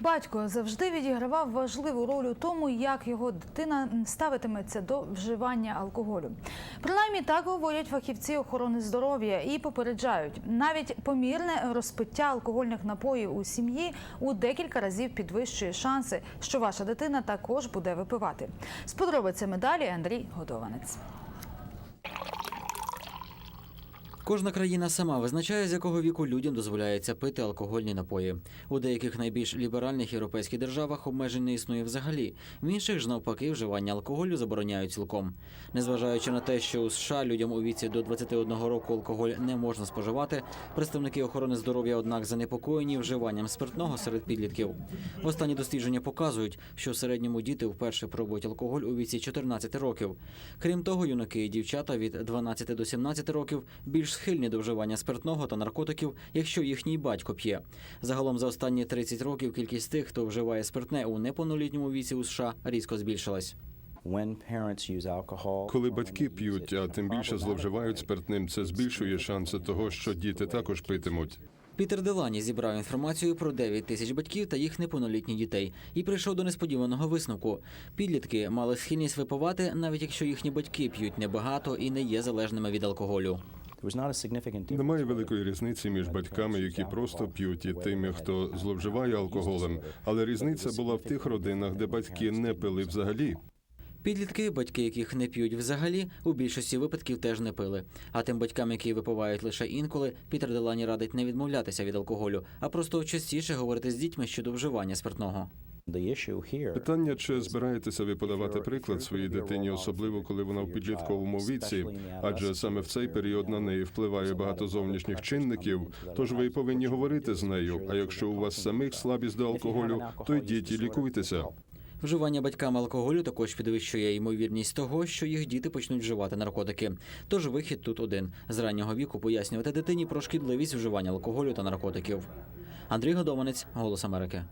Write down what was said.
Батько завжди відігравав важливу роль у тому, як його дитина ставитиметься до вживання алкоголю. Принаймні так говорять фахівці охорони здоров'я і попереджають, навіть помірне розпиття алкогольних напоїв у сім'ї у декілька разів підвищує шанси, що ваша дитина також буде випивати. З подробицями далі Андрій Годованець. Кожна країна сама визначає, з якого віку людям дозволяється пити алкогольні напої. У деяких найбільш ліберальних європейських державах обмежень не існує взагалі. В інших ж навпаки вживання алкоголю забороняють цілком. Незважаючи на те, що у США людям у віці до 21 року алкоголь не можна споживати, представники охорони здоров'я однак занепокоєні вживанням спиртного серед підлітків. Останні дослідження показують, що в середньому діти вперше пробують алкоголь у віці 14 років. Крім того, юнаки і дівчата від 12 до 17 років більш схильні до вживання спиртного та наркотиків, якщо їхній батько п'є. Загалом за останні 30 років кількість тих, хто вживає спиртне у неповнолітньому віці у США, різко збільшилась. Коли батьки п'ють, а тим більше зловживають спиртним, це збільшує шанси того, що діти також питимуть. Пітер Делані зібрав інформацію про 9 тисяч батьків та їх неповнолітніх дітей і прийшов до несподіваного висновку. Підлітки мали схильність випивати, навіть якщо їхні батьки п'ють небагато і не є залежними від алкоголю. Немає великої різниці між батьками, які просто п'ють, і тими, хто зловживає алкоголем. Але різниця була в тих родинах, де батьки не пили взагалі. Підлітки, батьки яких не п'ють взагалі, у більшості випадків теж не пили. А тим батькам, які випивають лише інколи, Пітер Делані радить не відмовлятися від алкоголю, а просто частіше говорити з дітьми щодо вживання спиртного. Питання, чи збираєтеся ви подавати приклад своїй дитині, особливо коли вона в підлітковому віці, адже саме в цей період на неї впливає багато зовнішніх чинників. Тож ви повинні говорити з нею. А якщо у вас самих слабість до алкоголю, то йдіть і лікуйтеся. Вживання батьками алкоголю також підвищує ймовірність того, що їх діти почнуть вживати наркотики. Тож вихід тут один з раннього віку пояснювати дитині про шкідливість вживання алкоголю та наркотиків. Андрій Годованець, Голос Америки.